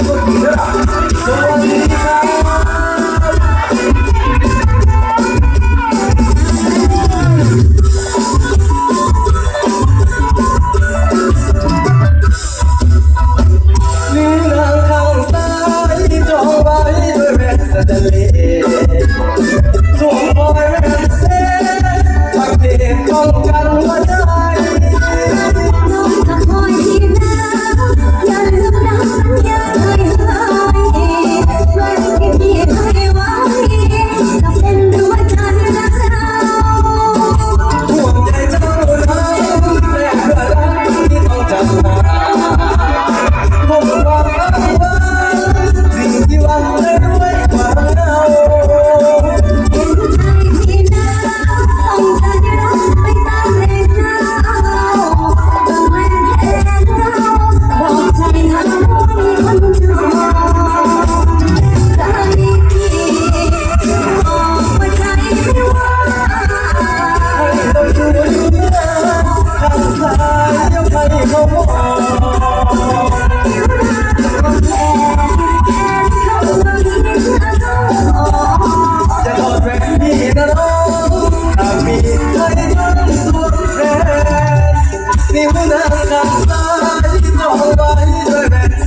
Oh.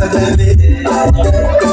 I Thank you.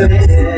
Yeah.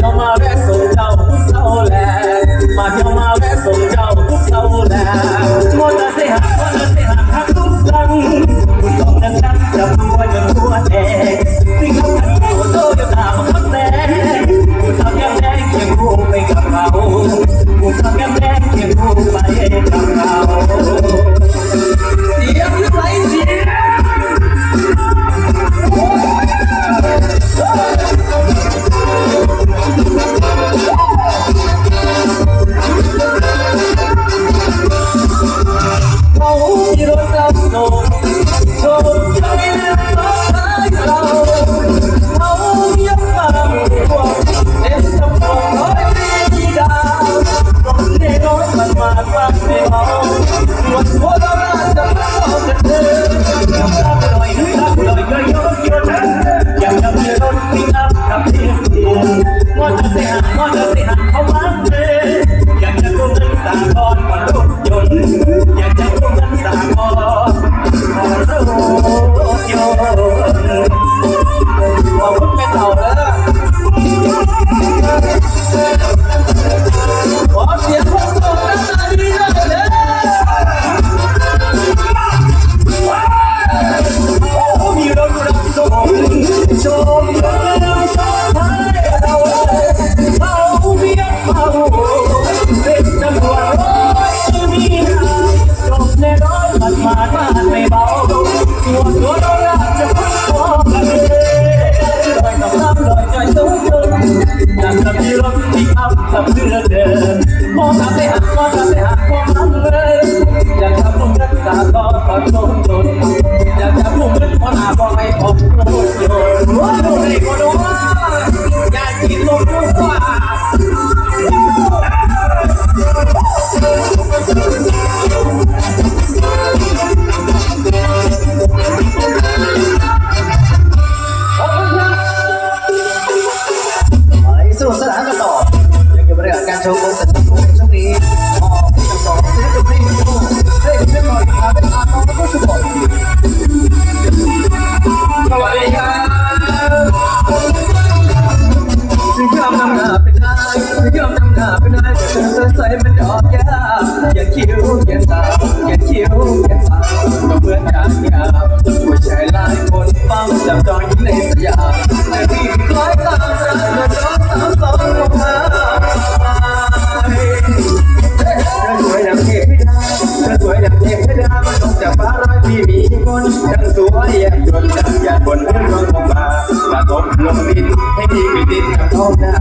ที่ยวมาแวะส่งเจ้าทุกเช้าแลมาเที่ยวมาแวะส่งเจ้าทุกเช้าแล มอเตอร์เสียมอเตอร์เสียเขาบ้างเอยากจะร่วมกันสาครกับรถยนต์อยากจะร่วมกันสาครกับรถยนต์มองไปเต่าเลย ทำเพื่อเดินมองตาไปหามองตาไปหาความมันเลยอยากทำผมรักษาต่อต่อจนจนอยากจะพูดพอหน้าบอกให้ผมโดนโดนโอ้ยโดนเลยก็โดน อย่คิ้วอย่าตาอย่คิ้วอย่ตาก็เหมือนอย่างยาผู้ชายหลายคนฟังจับจองอยู่ในสยามแต่พี่คล้อยตามรักเมื่อสองสามสองลงมาเธอสวยอย่งเทพธิดาเธอสวยอย่งเทพธิดามันลงจากฟ้าร้อยปีมีคนทั้งสวยแยบยนต์จักรยานบนเรื่องลงมาปรากฏลงดินให้ดีไม่ติดกับท้องนา